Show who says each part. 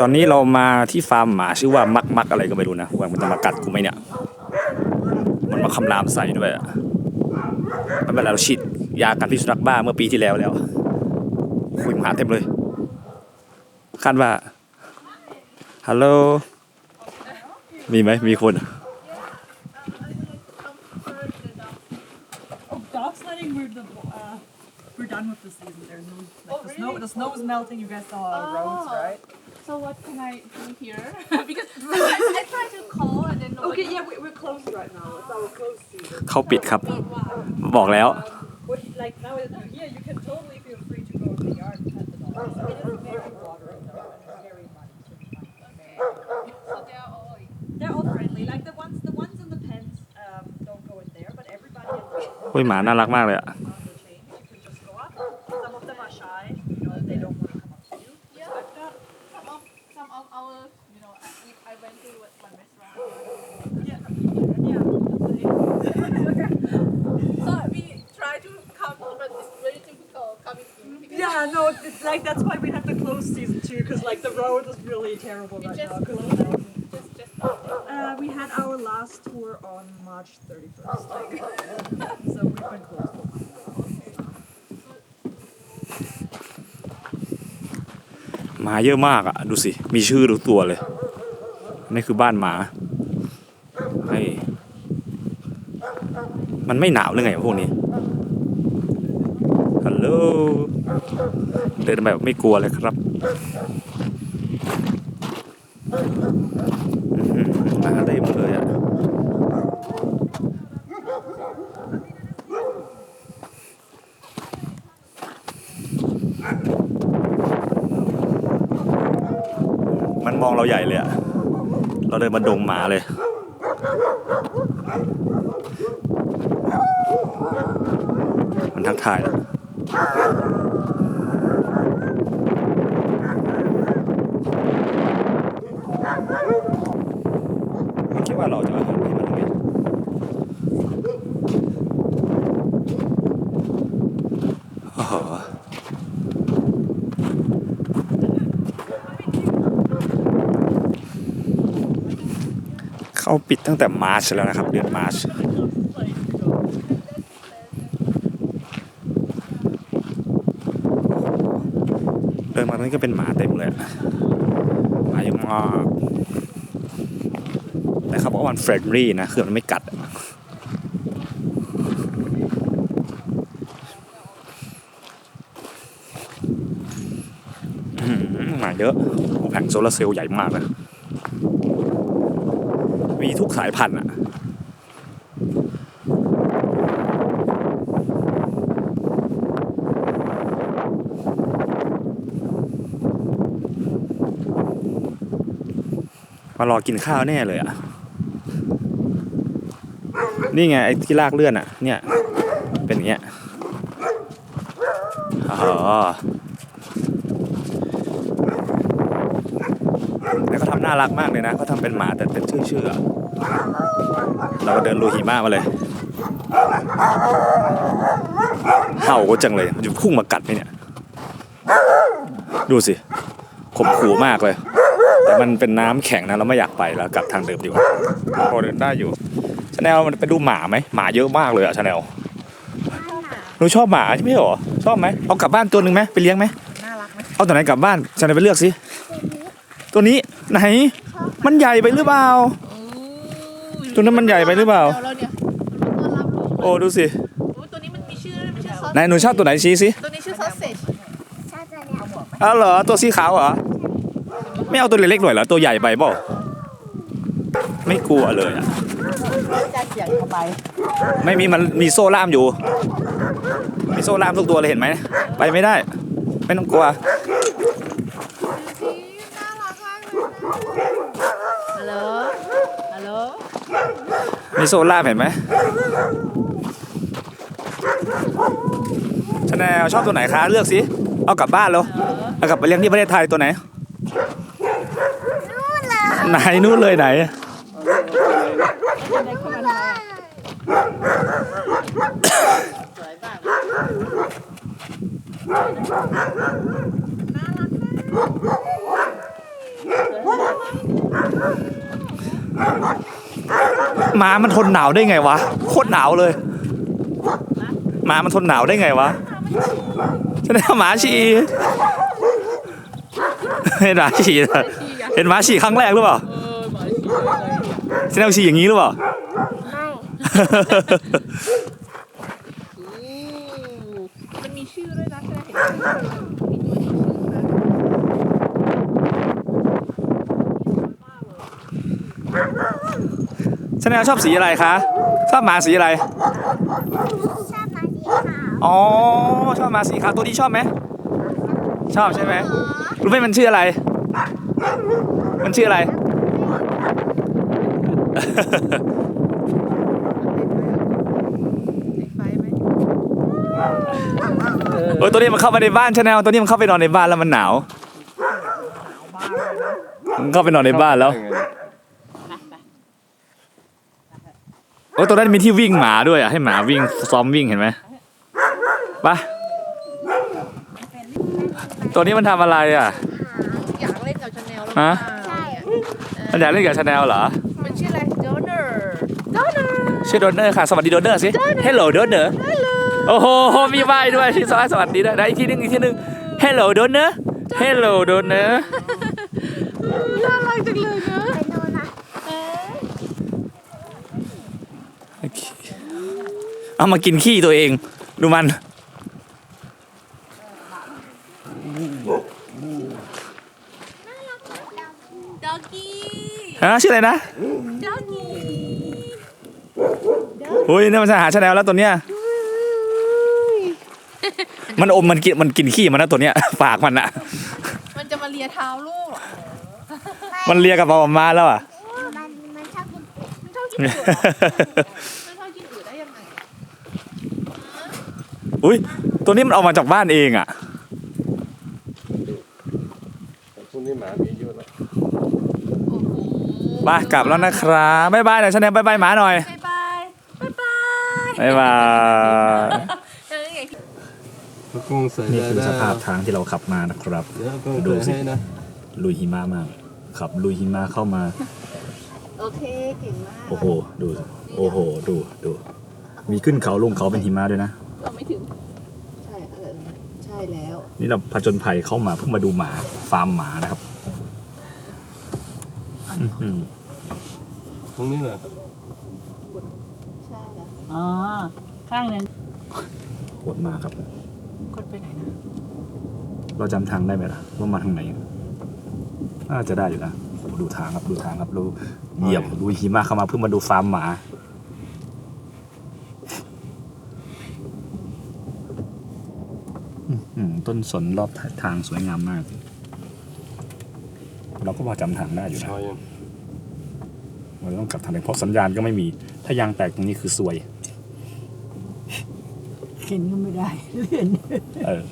Speaker 1: ตอนนี้เรามาที่ฟาร์มหมาชื่อว่ามักมักอะไรก็ไม่รู้นะว่ามันจะมากัดกูไหมเนี่ย มันมาคำรามใส่ด้วยอะมันเป็นไรเราฉีดยากันพิษสุนัขบ้าเมื่อปีที่แล้วแล้วคุยหมาเต็มเลยคาดว่าฮัลโหลมีไหมมีคน
Speaker 2: Oh, dog sledding, we're, the, uh, we're done with the season. There's no, like, the, snow, the snow is melting. You guys saw our roads,
Speaker 3: Oh.
Speaker 2: right?
Speaker 3: So what can I do here? because I, I tried to call and then nobody.
Speaker 2: Okay, yeah, we, we're closed right now. It's our closed season.
Speaker 1: เขาปิดครับ
Speaker 3: Wow.
Speaker 1: บอกแล้ว
Speaker 2: What, like now that you're here, you can totally feel free to go in the yard and pet the dogs. It is very watering though, and very muddy. So we find it
Speaker 3: So they are all.
Speaker 2: They're all friendly. Like the ones, the ones in the pens um, don't go in there, but everybody in the
Speaker 1: เฮ้ยหมาน่ารักมากเลยอะ
Speaker 3: Yeah,
Speaker 2: no, it's like that's why we have the closed season too, because like the road is really terrible
Speaker 3: it
Speaker 2: right
Speaker 3: just
Speaker 2: now. 'cause of
Speaker 3: closed.
Speaker 2: the-
Speaker 3: Just just started.
Speaker 2: Uh, we had our last tour on March 31st, like, so we've been closed. for a while.
Speaker 1: หมาเยอะมากอะดูสิ มีชื่อทุกตัวเลย นี่คือบ้านหมาไอ้มันไม่หนาวหรือไงพวกนี้ ฮัลโหล เดินแบบไม่กลัวเลยครับหือหมาเต็มเลยอะมันมองเราใหญ่เลยอะ เราเดินมาดงหมาเลย มันทักทายแล้วมันคิดว่าเราจะเอาอาหารให้มันไหมโอ้โห เขาปิดตั้งแต่มาร์ชแล้วนะครับ เดือนมาร์ชเดินมาตรงนี้ก็เป็นหมาเต็มเลยหมาเยอะมากแต่เขาบอกว่ามันเฟรนลี่นะคือมันไม่กัดหมาเยอะแผงโซลาร์เซลล์ใหญ่มากเลย ทุกสายพันธุ์อะมารอกินข้าวแน่เลยอะนี่ไงไอ้ที่ลากเลื่อนอะเนี่ย เป็นอย่างเงี้ยอ๋อแล้วเขาทำน่ารักมากเลยนะเขาทำเป็นหมาแต่เป็นชื่อชื่อๆอะ เราก็เดินลูหิมะมาเลยเห่าก็จังเลยมันจะพุ่งมากัดไหมเนี่ย ดูสิข่มขู่มากเลย แต่มันเป็นน้ำแข็งนะเราไม่อยากไปแล้วกลับทางเดิมดีกว่าพอเดินได้อยู่ชาแนลมันไปดูหมาไหมหมาเยอะมากเลยอะชาแนลหนูชอบหมาใช่ไหมหรอชอบไหมเอากลับบ้านตัวหนึ่งไหมไปเลี้ยงไหม
Speaker 2: น่ารักไหม
Speaker 1: เอาตัวไหนกลับบ้านชาแนลไปเลือกสิตัวนี้ไหน มันใหญ่ไปหรือเปล่า ตัวนั้นมันใหญ่ไปหรือเปล่า
Speaker 3: เราเนี่ยต้อนรับลูก
Speaker 1: โอ้ดูสิ
Speaker 3: โอ้ตัวนี้มันมีชื่อไม่ใช่ซอส
Speaker 1: ไหนหนูชอบตัวไหนชี้สิ
Speaker 3: ตัวนี้ชื่อซอสเซจ
Speaker 1: อ้าวเหรอตัวสีขาวเหรอไม่เอาตัวเล็กๆหน่อยเหรอตัวใหญ่ไปเปล่าไม่กลัวเลยอะ
Speaker 2: จะเสียงเข้าไป
Speaker 1: ไม่มีมันมีโซ่ล่ามอยู่มีโซ่ล่ามทุกตัวเลยเห็นไหมไปไม่ได้ ไม่ต้องกลัว
Speaker 3: น่ารักมากเลยนะฮัลโหล ฮัลโหล
Speaker 1: มีโซ่ล่ามเห็นไหมชาแนลชอบตัวไหนคะเลือกสิเอากลับบ้านแล้วเอากลับไปเลี้ยงที่ประเทศไทยตัวไหนไหนนู่นเลยไหน
Speaker 3: สวยมาก
Speaker 2: น
Speaker 1: หมามันทนหนาวได้ไงวะโคตรหนาวเลยหมามันทนหนาวได้ไงวะฉันได้หมาฉี่เห็นหมาฉี่เหรอเห็นหมาฉี่ครั้งแรกหรือเปล่า
Speaker 3: เออหมาฉี่อะไรอะ
Speaker 1: ฉันเอาฉี่อย่างนี้หรือเปล่า
Speaker 3: อู้มันมีชื่อด้วยนะใช่ไหมเห็นไหมมีตัวนี้ชื่อนะ
Speaker 1: ฉันชอบสีอะไรคะชอบหมาสีอะไร
Speaker 4: ชอบมาสีขาว
Speaker 1: อ๋อชอบหมาสีขาวตัวนี้ชอบไหมชอบใช่ไหมรู้ไหมมันชื่ออะไร มันชื่ออะไร
Speaker 3: ไฟไหม
Speaker 1: โอ้ยตัวนี้มันเข้ามาในบ้านชาแนลตัวนี้มันเข้าไปนอนในบ้านแล้วมันหนาวมันเข้าไปนอนในบ้านแล้ว โอ้ยตัวนั้นมีที่วิ่งหมาด้วยอะให้หมาวิ่งซ้อมวิ่งเห็นไหมไปตัวนี้มันทำอะไรอะ
Speaker 3: อยากเล่นกับชาแนลแล้ว
Speaker 1: ฮะ
Speaker 4: ใช่
Speaker 1: มันอยากเล่นกับชาแนลเหรอ
Speaker 3: มันชื่ออะไรโดเนอร์โดเนอร์
Speaker 1: ชื่อโดนเนอร์ค่ะ สวัสดีโดนเนอร์สิ Hello โดนเนอร์โอ้โหมีไหวด้วยที่สวัสดีสวัสดีด้วยได้อีกทีหนึงอีกทีหนึง Hello โดนเนอร์ Hello โดนเนอร์
Speaker 3: น่ารักจังเลยนะ
Speaker 4: เป็นโนนะ
Speaker 1: โอเค เอามากินขี้ตัวเอง ดูมัน
Speaker 3: ด็อกกี้
Speaker 1: ฮะ ชื่ออะไรนะ
Speaker 3: ด็อกกี้
Speaker 1: อุ้ยนี่มันจะหาชาแนลแล้วตัวเนี้ย มันอมมันกินมันกินขี้มันนะตัวเนี้ย ปากมันอะ
Speaker 3: มันจะมาเลียเท้าลูกเหรอ
Speaker 1: มันเลียกับออกมาแล้วอะ
Speaker 4: มันมันชอบกินเป็ด
Speaker 3: มันชอบกินอืดเหรอมันชอบกินอืดได้ยังไง
Speaker 1: อุ้ยตัวนี้มันออกมาจากบ้านเองอะ
Speaker 5: พรุ่งนี้หมามีเยอะแล้ว
Speaker 3: โอ้โห
Speaker 1: ไปกลับแล้วนะครับบ๊ายบายหน่อยชาแนลบ๊ายบายหมาหน่อย
Speaker 3: บ๊ายบายบ๊ายบาย
Speaker 1: บ๊ายบาย
Speaker 3: เออไงพี่
Speaker 5: พระกุ้งใส่
Speaker 1: นี่
Speaker 5: ได้
Speaker 1: คือ
Speaker 5: ได้
Speaker 1: สภาพทางที่เราขับมานะครับ
Speaker 5: เดี๋ยวพระกุ้ง
Speaker 1: ดูสิ
Speaker 5: ใส่ให้นะ
Speaker 1: ลุยหิมะมาก ขับลุยหิมะเข้ามา
Speaker 3: โอเคเก่งมาก
Speaker 1: โอ้โห ดู โอ้โห ดู ดู มีขึ้นเขาลงเขาเป็นหิมะด้วยนะ
Speaker 3: เราไม่ถึง ใช่เออ ใช่แล้ว
Speaker 1: นี่เราผจญภัยเข้ามาเพื่อมาดูหมาฟาร์มหมานะครับอื้อหือ
Speaker 5: พรุ่งนี้เหรอ
Speaker 3: ใช่แล้ว
Speaker 2: อ๋อ ข้างหนึง
Speaker 1: โหดมากครับ
Speaker 3: กดไปไหนนะ
Speaker 1: เราจำทางได้ไหมล่ะว่ามาทางไหนน่าจะได้อยู่นะโอ้โหดูทางครับดูทางครับดูเหยียบดูหิมะเข้ามาเพื่อมาดูฟาร์มหมา อื้อหือ ต้นสนรอบทางสวยงามมาก เราก็พอจำทางได้อยู่นะ
Speaker 5: ชอยยัง
Speaker 1: เราต้องกลับทางเดิมเพราะสัญญาณก็ไม่มี ถ้ายางแตกตรงนี้คือซวย
Speaker 2: เห็นก็ไม่ได้ เลื่อน
Speaker 1: เออ